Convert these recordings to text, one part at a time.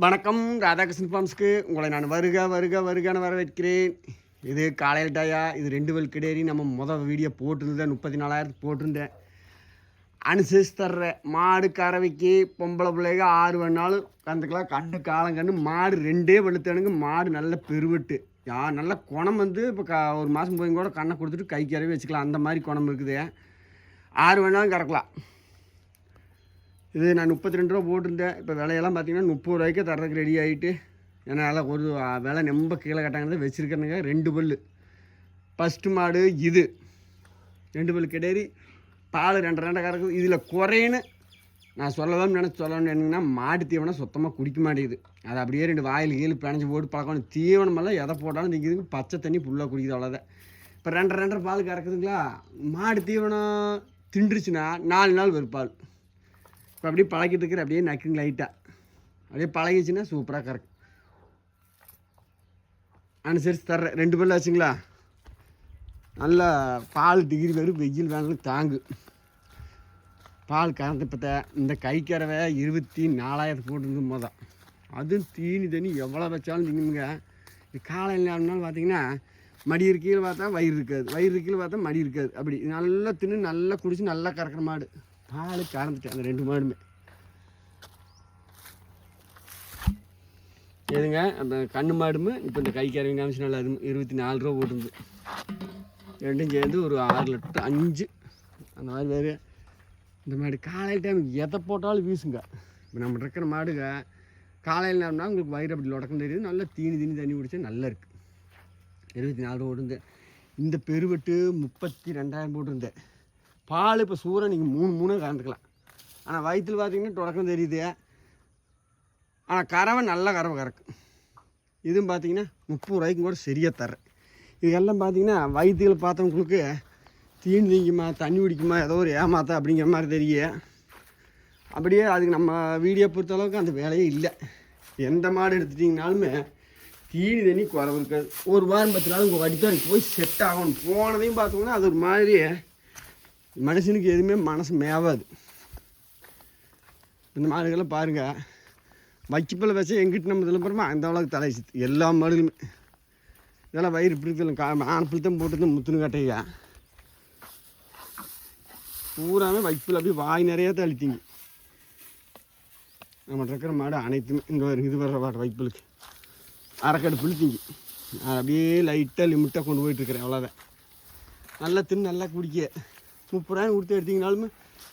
வணக்கம் ராதாகிருஷ்ணன் ஃபார்ம்ஸ்க்கு. உங்களை நான் வருக வருக வருகான்னு வரவேற்கிறேன். இது காலையில் டாயா? இது ரெண்டு வேல் கிடையாது நம்ம மொதல் வீடியோ போட்டிருந்தேன் முப்பத்தி நாலாயிரத்து போட்டிருந்தேன். அனுசரிச்சு தர்ற மாடு கறவைக்கு பொம்பளை பிள்ளைக ஆறு வேணாலும் கந்துக்கலாம் கண்ணு காலங்கண்ணு மாடு ரெண்டே வெளுத்தானுங்க மாடு நல்ல பெருவெட்டு. யா நல்ல குணம் வந்து இப்போ க ஒரு மாதம் போய் கூட கண்ணை கொடுத்துட்டு கை கறவை வச்சுக்கலாம். அந்த மாதிரி குணம் இருக்குது. ஆறு வேணாலும் கறக்கலாம். இது நான் முப்பத்தி ரெண்டு ரூபா போட்டிருந்தேன். இப்போ விலையெல்லாம் பார்த்தீங்கன்னா முப்பது ரூபாய்க்கு தரதுக்கு ரெடி ஆகிட்டு ஏன்னா ஒரு விலை ரொம்ப கீழே கட்டாங்கிறத வச்சுருக்கிறனுங்க. ரெண்டு பல்லு. ஃபஸ்ட்டு மாடு இது. ரெண்டு பல்லு கிடையாது. பால் ரெண்டு ரெண்டை கறக்குது இதில் குறைன்னு நான் சொல்லலாம் நினச்சி சொல்லணும்னு என்னங்கன்னா மாடு தீவனம் சுத்தமாக குடிக்க மாட்டேங்குது. அது அப்படியே ரெண்டு வாயில் கீழே பிணைஞ்சு போட்டு பழக்கணும். தீவனமெல்லாம் எதை போட்டாலும் திங்குதுங்க பச்சை தண்ணி ஃபுல்லாக குடிக்குது அவ்வளோதான் இப்போ ரெண்டரை ரெண்டரை பால் கறக்குதுங்களா? மாடு தீவனம் தின்றுச்சுன்னா நாலு நாள் வரும் பால் இப்போ அப்படியே பழகிட்டு இருக்கிற அப்படியே நக்குங்க லைட்டாக அப்படியே பழகிச்சுன்னா சூப்பராக கரெக்ட் அனுசரித்து தர்றேன். ரெண்டு பேரில் ஆச்சுங்களா? நல்லா பால் டிகிரி வரும் வெயில் வேணாலும் தாங்கு. பால் கறந்து இப்போ இந்த கை கறவை இருபத்தி நாலாயிரத்து போட்டுருந்து மொதல் அதுவும் தீனி தண்ணி எவ்வளோ வச்சாலும் திங்குங்க. இது காலையில் நேரம்னாலும் பார்த்தீங்கன்னா மடி இருக்கையில் பார்த்தா வயிறு இருக்காது. வயிறு இருக்கையில் பார்த்தா மடி இருக்காது. அப்படி நல்லா தின்னு நல்லா குடிச்சு நல்லா கறக்கிற மாடு. நாலு கறந்துட்டேன் அந்த ரெண்டு மாடுமே. எதுங்க அந்த கண்ணு மாடுமே இப்போ இந்த கை கறவை காமிச்சு நல்லா அது இருபத்தி நாலு ரூபா போட்டுருந்து ரெண்டும் சேர்ந்து ஒரு ஆறு லிட்டர் அஞ்சு. அந்த மாதிரி வேறு. இந்த மாடு காலையில் டைம் எதை போட்டாலும் வீசுங்க. இப்போ நம்ம இருக்கிற மாடுங்க காலையில் நேரம்னா உங்களுக்கு வயிறு அப்படி உடக்கம் தெரியுது. நல்லா தீனி தீனி தண்ணி குடிச்சா நல்லா இருக்குது இருபத்தி நாலு ரூபா போட்டுருந்தேன். இந்த பெருவெட்டு முப்பத்தி ரெண்டாயிரம் போட்டிருந்தேன். பால் இப்போ சூறாக நீங்கள் மூணு மூணு கறந்துக்கலாம். ஆனால் வயிற்றில் பார்த்தீங்கன்னா தொடக்கம் தெரியுது. ஆனால் கறவை நல்ல கறவை கறக்கும். இதுவும் பார்த்தீங்கன்னா முப்பது ரூபாய்க்கும் கூட சரியாக தர்றேன். இதெல்லாம் பார்த்தீங்கன்னா வயிற்றுகள் பார்த்தவங்களுக்கு தீனி திங்குமா தண்ணி குடிக்குமா ஏதோ ஒரு ஏமாத்தா அப்படிங்கிற மாதிரி தெரிய அப்படியே அதுக்கு நம்ம வீடியோ பொறுத்த அளவுக்கு அந்த வேலையே இல்லை. எந்த மாடு எடுத்துட்டிங்கனாலுமே தீனி தண்ணி குறவு இருக்காது. ஒரு வாரம் பத்து நாள் உங்கள் வடித்தாருக்கு போய் செட் ஆகணும். போனதையும் பார்த்தோம்னா அது ஒரு மாதிரி மனுஷனுக்கு எதுவுமே மனசு மேவாது. இந்த மாடுகள்லாம் பாருங்கள் வைக்கப்பில் வச்சா எங்கிட்ட நம்ம இதில் போகிறோமோ அந்த அளவுக்கு தலை எல்லா மாடுகளுமே. இதெல்லாம் வயிறு பிடித்தலும் கா ஆனப்பில் தான் போட்டு முத்துன்னு கட்டையா பூராமே வைப்பில் அப்படியே வாய் நிறையா தள்ளித்தீங்க நம்ம இருக்கிற மாடு அனைத்துமே இங்கே வரும் இது வர்ற மாடு வைப்பிலுக்கு அரைக்கடு புளித்திங்க. அப்படியே லைட்டாக லிமிட்டாக கொண்டு போயிட்டுருக்குறேன் அவ்வளோதான் நல்லா தின்னு நல்லா குடிக்க. முப்பது கொடுத்து எடுத்தீங்கனாலுமே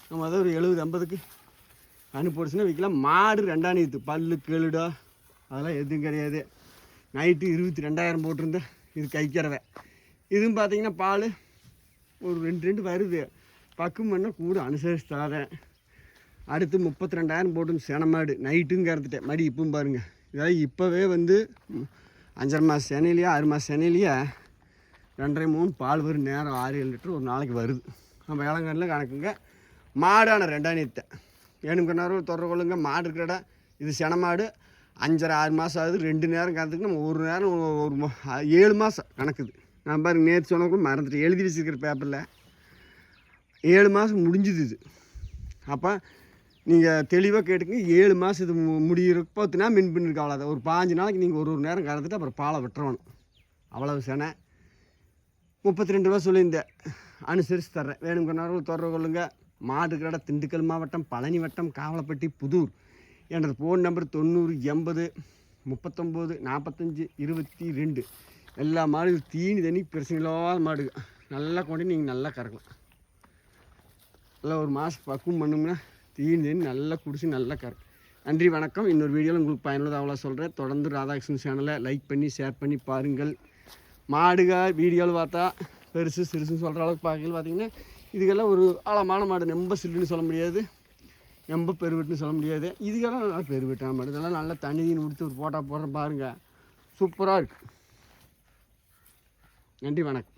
நம்ம அதை ஒரு எழுபது ஐம்பதுக்கு அனுப்பிடுச்சுன்னா விற்கலாம். மாடு ரெண்டாம் நீத்து பல்லு கேளுடா அதெல்லாம் எதுவும் கிடையாது. நைட்டு இருபத்தி ரெண்டாயிரம் போட்டிருந்தேன். இது கைக்கிறவை இதுவும் பார்த்தீங்கன்னா பால் ஒரு ரெண்டு ரெண்டு வருது. பக்கம் பண்ணால் கூட அனுசரித்து தரேன் அடுத்து முப்பத்தி ரெண்டாயிரம் போட்டு செனமாடு நைட்டும் கறந்துட்டேன். மடி இப்பவும் பாருங்கள் இதெல்லாம் இப்போவே வந்து அஞ்சரை மாதம் சென்னையிலேயே ஆறு மாதம் சென்னையிலேயே ரெண்டரை மூணு பால் வரும். நேரம் ஆறு ஏழு லிட்டர் ஒரு நாளைக்கு வருது. நம்ம வேளங்கண்ணில் கணக்குங்க. மாடான ரெண்டாம் நீத்தை. ஏனும் நேரம் தொடர கொள்ளுங்க. மாடு இருக்கிற இடம் இது சென மாடு. அஞ்சரை ஆறு மாதம் ஆகுது. ரெண்டு நேரம் கறந்துக்கு நம்ம ஒரு நேரம் ஒரு மா- ஏழு மாதம் கணக்குது. நான் பாருங்க நேற்று சொன்னக்குள்ள மறந்துட்டு எழுதி வச்சுருக்கிற பேப்பரில் ஏழு மாதம் முடிஞ்சுது இது. அப்போ நீங்கள் தெளிவாக கேட்டுங்க ஏழு மாதம் இது மு- முடியிறப்போ பத்துனா மின் பண்ணிருக்க அவ்வளோதான் ஒரு பாஞ்சு நாளைக்கு நீங்கள் ஒரு ஒரு நேரம் கறந்துட்டு அப்புறம் பாலை விட்டுறணும் அவ்வளவு செனை. முப்பத்தி ரெண்டு ரூபா சொல்லியிருந்தேன். அனுசரித்து தர்றேன் வேணுங்கிற தொடர்பு கொள்ளுங்க. மாடு கடை திண்டுக்கல் மாவட்டம் பழனி வட்டம் காவலப்பட்டி புதூர். எனது ஃபோன் நம்பர் தொண்ணூறு எண்பது முப்பத்தொம்போது நாற்பத்தஞ்சு இருபத்தி ரெண்டு. எல்லா மாடும் தீனி தண்ணி பிரச்சனை இல்லாத மாடுங்க நல்லா கொண்டு நீங்கள் நல்லா கறக்கலாம். நல்லா ஒரு மாதம் பக்குவம் பண்ணுங்கன்னா தீனி தண்ணி நல்லா குடிச்சு நல்லா கறக்கும் நன்றி வணக்கம். இன்னொரு வீடியோவில் உங்களுக்கு பயனுள்ளதாக அவ்வளோ சொல்கிறேன் தொடர்ந்து ராதாகிருஷ்ணன் சேனலை லைக் பண்ணி ஷேர் பண்ணி பாருங்கள். மாடுக வீடியோவில் பார்த்தா பெருசு சிறுசுன்னு சொல்கிற அளவுக்கு பார்க்கல பார்த்திங்கன்னா இதுக்கெல்லாம் ஒரு ஆழமான மாடு. ரொம்ப சில்லுன்னு சொல்ல முடியாது. ரொம்ப பெருவெட்டுன்னு சொல்ல முடியாது. இதுக்கெல்லாம் நல்லா பெருவெட்டான மாடு. இதெல்லாம் நல்லா தண்ணின்னு கொடுத்து ஒரு ஃபோட்டோ போடுற பாருங்கள் சூப்பராக இருக்குது நன்றி வணக்கம்.